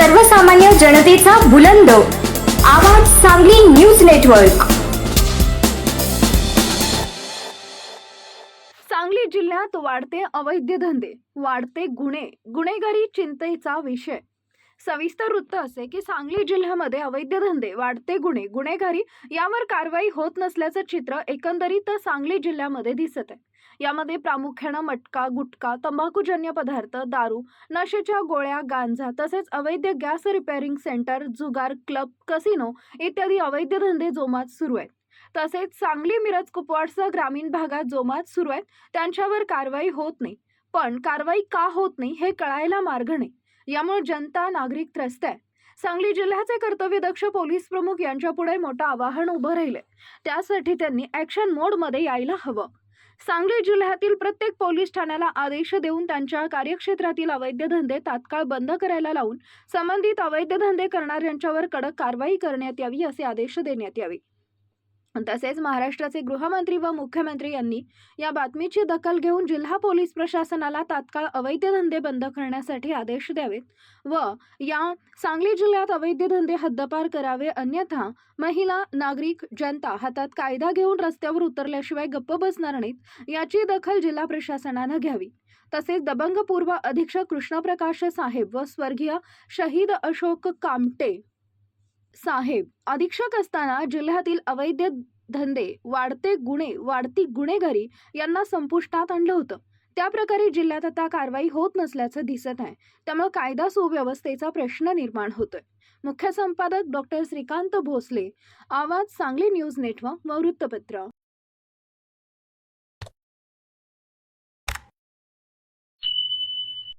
सर्वसामान्य जनतेचा बुलंद. आवाज सांगली न्यूज नेटवर्क. सांगली जिल्ह्यात वाढते अवैध धंदे वाढते गुन्हे गुन्हेगारी चिंतेचा विषय. सविस्तर वृत्त असे की सांगली जिल्ह्यामध्ये अवैध धंदे वाढते गुन्हे गुन्हेगारी यावर कारवाई होत नसल्याचं चित्र एकंदरीत सांगली जिल्ह्यामध्ये दिसत आहे. यामध्ये प्रामुख्यानं मटका गुटखा तंबाखूजन्य पदार्थ दारू नशेच्या गोळ्या गांजा तसेच अवैध गॅस रिपेअरिंग सेंटर जुगार क्लब कसिनो इत्यादी अवैध धंदे जोमात सुरू आहेत. तसेच सांगली मिरज कुपवाडसह ग्रामीण भागात जोमात सुरू आहेत. त्यांच्यावर कारवाई होत नाही. पण कारवाई का होत नाही हे कळायला मार्ग नाही. यामुळे जनता नागरिक त्रस्त आहे. सांगली जिल्ह्याचे कर्तव्यदक्ष पोलीस प्रमुख यांच्यापुढे मोठं आवाहन उभं राहिले त्यासाठी त्यांनी ॲक्शन मोडमध्ये यायला हवं. सांगली जिल्ह्यातील प्रत्येक पोलीस ठाण्याला आदेश देऊन त्यांच्या कार्यक्षेत्रातील अवैध धंदे तात्काळ बंद करायला लावून संबंधित अवैध धंदे करणाऱ्यांच्यावर कडक कारवाई करण्यात यावी असे आदेश देण्यात यावे. तसेच महाराष्ट्राचे गृहमंत्री व मुख्यमंत्री यांनी या बातमीची दखल घेऊन जिल्हा पोलीस प्रशासनाला तात्काळ अवैध धंदे बंद करण्यासाठी आदेश द्यावेत व या सांगली जिल्ह्यात अवैध धंदे हद्दपार करावे अन्यथा महिला नागरिक जनता हातात कायदा घेऊन रस्त्यावर उतरल्याशिवाय गप्प बसणार नाहीत याची दखल जिल्हा प्रशासनानं घ्यावी. तसेच दबंग पूर्व अधीक्षक कृष्णप्रकाश साहेब व स्वर्गीय शहीद अशोक कामटे साहेब अधीक्षक असताना जिल्ह्यातील अवैध धंदे वाढते गुन्हे वाढती गुन्हेगारी यांना संपुष्टात आणलं होतं. त्या प्रकारे जिल्ह्यात आता कारवाई होत नसल्याचं दिसत आहे. त्यामुळे कायदा सुव्यवस्थेचा प्रश्न निर्माण होतोय. मुख्य संपादक डॉक्टर श्रीकांत भोसले आवाज सांगली न्यूज नेटवर्क व वृत्तपत्र.